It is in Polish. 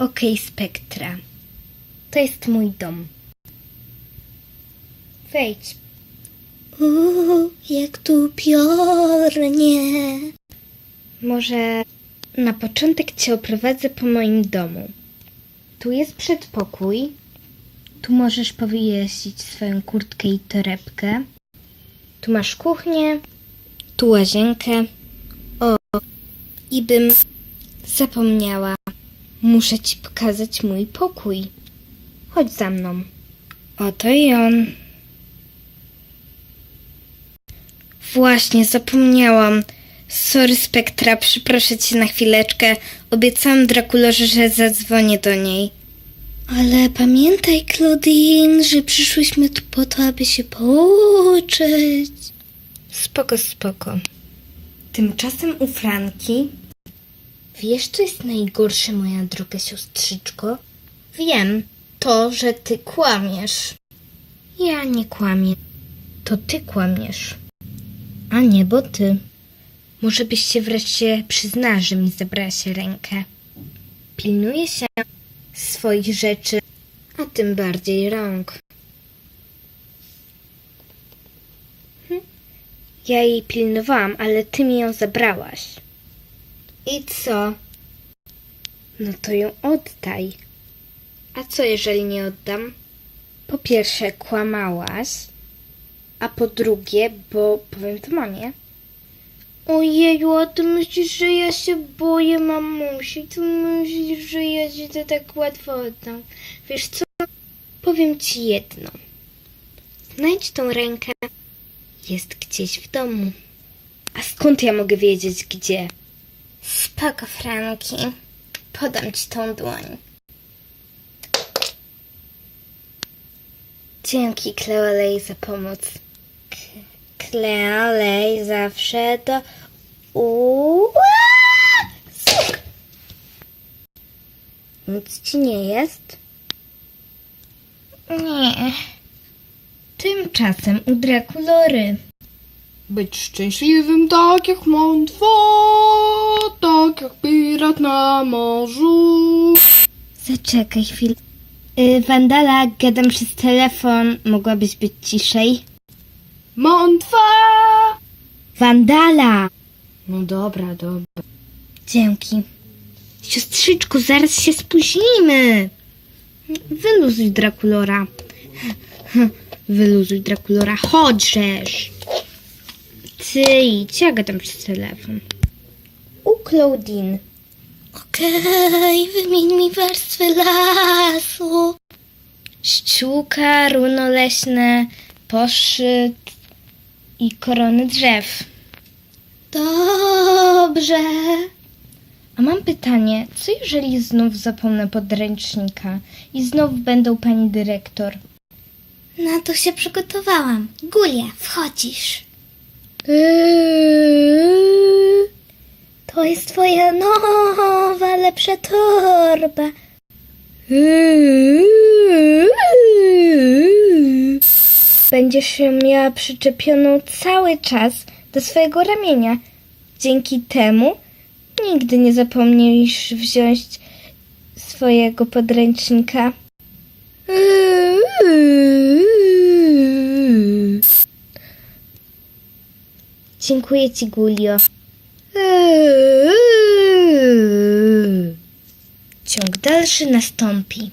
Okej, Spektra. To jest mój dom. Wejdź. Uuu, jak tu piornie. Może na początek cię oprowadzę po moim domu. Tu jest przedpokój. Tu możesz powiesić swoją kurtkę i torebkę. Tu masz kuchnię. Tu łazienkę. O, i bym zapomniała. Muszę ci pokazać mój pokój. Chodź za mną. Oto i on. Właśnie, zapomniałam. Sorry, Spektra, przyproszę cię na chwileczkę. Obiecałam Drakulorze, że zadzwonię do niej. Ale pamiętaj, Claudine, że przyszłyśmy tu po to, aby się pouczyć. Spoko, spoko. Tymczasem u Franki. Wiesz, co jest najgorsze, moja droga siostrzyczko? Wiem. To, że ty kłamiesz. Ja nie kłamię. To ty kłamiesz. A nie, bo ty. Może byś się wreszcie przyznała, że mi zabrałaś rękę. Pilnuję się swoich rzeczy, a tym bardziej rąk. Ja jej pilnowałam, ale ty mi ją zabrałaś. I co? No to ją oddaj. A co jeżeli nie oddam? Po pierwsze, kłamałaś, a po drugie, bo powiem to mamie. Ojeju, a ty myślisz, że ja się boję mamusi? Ty myślisz, że ja ci to tak łatwo oddam? Wiesz co? Powiem ci jedno. Znajdź tą rękę jest gdzieś w domu. A skąd ja mogę wiedzieć gdzie? Spoko, Franki. Podam ci tą dłoń. Dzięki, Cleolej, za pomoc. K- Cleolej zawsze do... Uła! Nic ci nie jest? Nie. Tymczasem u Drakulory. Być szczęśliwym tak jak mątwa, tak jak pirat na morzu. Zaczekaj chwilę. Y, Wandala, gadam przez telefon. Mogłabyś być ciszej? Mątwa! Wandala! No dobra, dobra. Dzięki. Siostrzyczku, zaraz się spóźnimy. Wyluzuj Drakulora. Wyluzuj Drakulora. Chodźesz. Ty idź, ja gadam przez telefon. U Claudine. Okej, wymień mi warstwę lasu. Ściółka, runo leśne, poszyt i korony drzew. Dobrze. A mam pytanie, co jeżeli znów zapomnę podręcznika i znów będą pani dyrektor? Na to się przygotowałam. Gulia, wchodzisz. To jest twoja nowa, lepsza torba. Będziesz ją miała przyczepioną cały czas do swojego ramienia. Dzięki temu nigdy nie zapomnisz wziąć swojego podręcznika. Dziękuję ci, Gulio. Ciąg dalszy nastąpi.